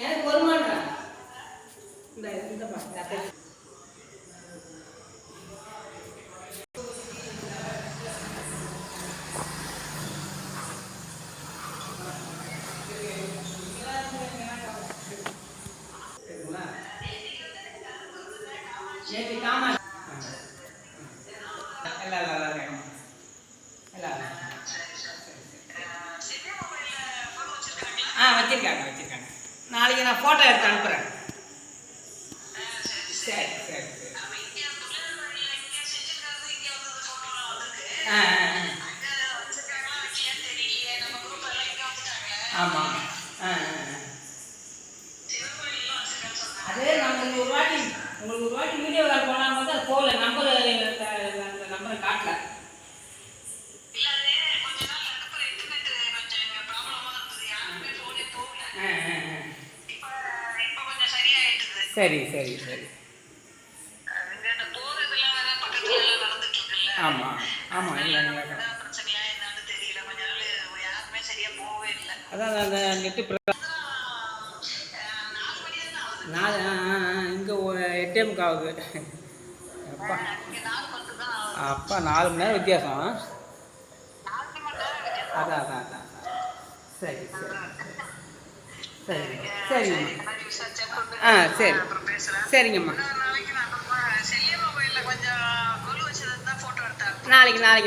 எனக்கு வருமானா இந்த இந்த பா இந்த சரிங்களா? நேத்து காமா இல்ல இல்ல இல்ல இல்ல இல்ல இல்ல ஆ வச்சிருக்காங்க வச்சிருக்காங்க. நாளைக்கு நான் ஃபோட்டோ எடுத்து அனுப்புகிறேன் சரி சரி சரி. ஆ. ஆமாம் ஆ. அதே நாங்கள் ஒரு வாட்டி சரி சரி சரி. ஆமாம் ஆமாம் இல்லை நல்லா அதான் அந்த நெட்டு நாலு ஆ ஆ இங்கே எட்டேமுக்கு அப்பா. அப்பா நாலு மணி நேரம் வித்தியாசம் அதான் அதான் அதான் சரி சரி. சரி சரிங்கம்மா ஆ சரி. சரிங்கம்மா. நாளைக்கு நாளைக்கு.